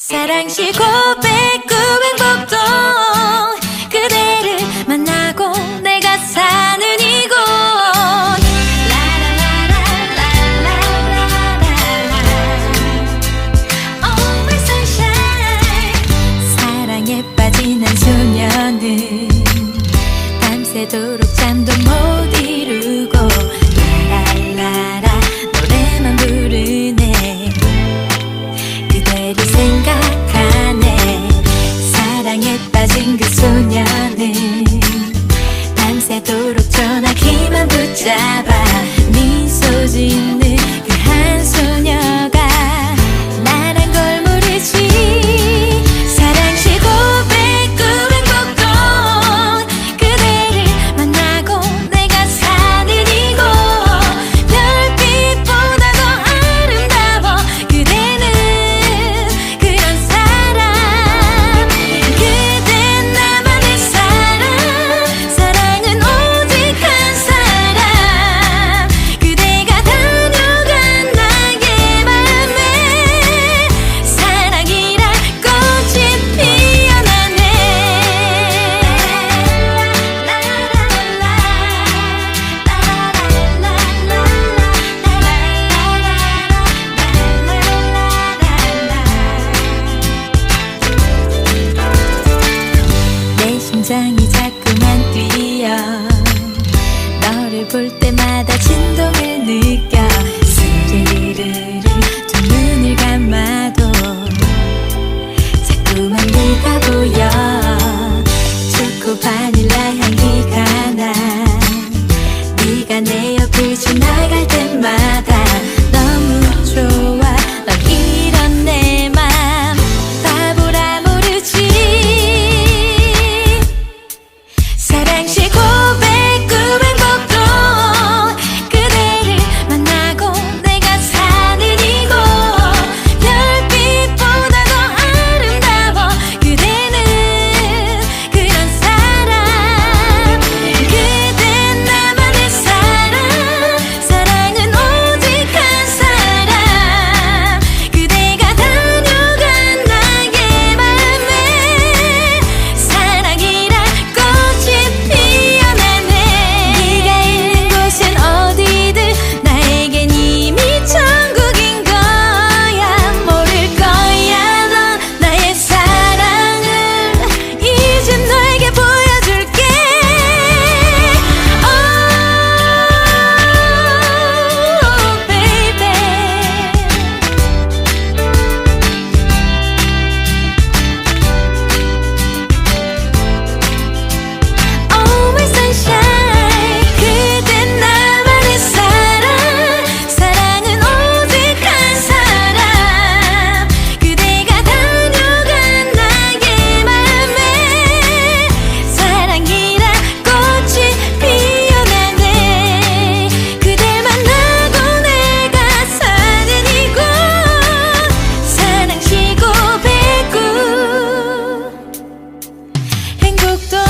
사랑시 고백 구 행복도 그대를 만나고 내가 사는 이곳. 라라라라라라라 Always sunshine 사랑에 빠지는 소녀는 밤새도록 잠도 못 이루 тебе. 심장이 자꾸만 뛰어. 너를 볼 때마다 진동을 느껴. 스르르르 두 눈을 감아도 자꾸만 네가 보여. 초코 바닐라 향기. 사랑시고 뚝뚝